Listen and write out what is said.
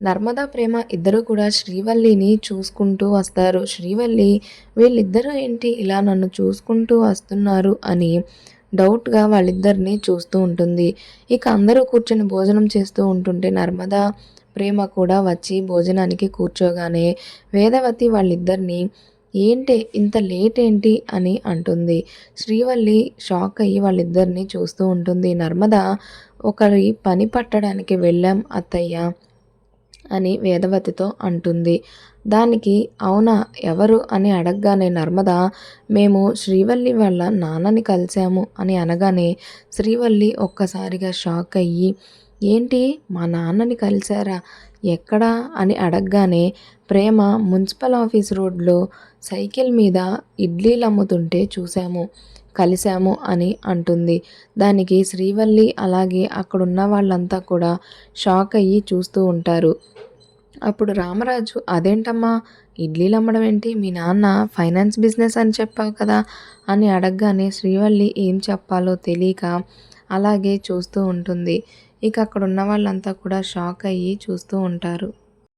నర్మదా ప్రేమ ఇద్దరు కూడా శ్రీవల్లిని చూసుకుంటూ వస్తారు. శ్రీవల్లి వీళ్ళిద్దరూ ఏంటి ఇలా నన్ను చూసుకుంటూ వస్తున్నారు? అని డౌట్గా వాళ్ళిద్దరిని చూస్తూ ఉంటుంది. ఇక అందరూ కూర్చొని భోజనం చేస్తూ ఉంటుంటే నర్మదా ప్రేమ కూడా వచ్చి భోజనానికి కూర్చోగానే వేదవతి వాళ్ళిద్దరినీ ఏంటి ఇంత లేట్ ఏంటి? అని అంటుంది. శ్రీవల్లి షాక్ అయ్యి వాళ్ళిద్దరిని చూస్తూ ఉంటుంది. నర్మద ఒకరి పని పట్టడానికి వెళ్ళాం అత్తయ్య. అని వేదవతితో అంటుంది. దానికి అవునా ఎవరు అని అడగగానే నర్మద మేము శ్రీవల్లి వాళ్ళ నాన్నని కలిసాము అని అనగానే శ్రీవల్లి ఒక్కసారిగా షాక్ అయ్యి ఏంటి? మా నాన్నని కలిశారా? ఎక్కడా? అని అడగగానే ప్రేమ మున్సిపల్ ఆఫీస్ రోడ్లో సైకిల్ మీద ఇడ్లీలు అమ్ముతుంటే చూసాము కలిశాము అని అంటుంది. దానికి శ్రీవల్లి అలాగే అక్కడున్న వాళ్ళంతా కూడా షాక్ అయ్యి చూస్తూ ఉంటారు. అప్పుడు రామరాజు అదేంటమ్మా? ఇడ్లీలు అమ్మడం ఏంటి? మీ నాన్న ఫైనాన్స్ బిజినెస్ అని చెప్పావు కదా? అని అడగగానే శ్రీవల్లి ఏం చెప్పాలో తెలియక అలాగే చూస్తూ ఉంటుంది. ఇక అక్కడ ఉన్న వాళ్ళంతా కూడా షాక్ అయ్యి చూస్తూ ఉంటారు.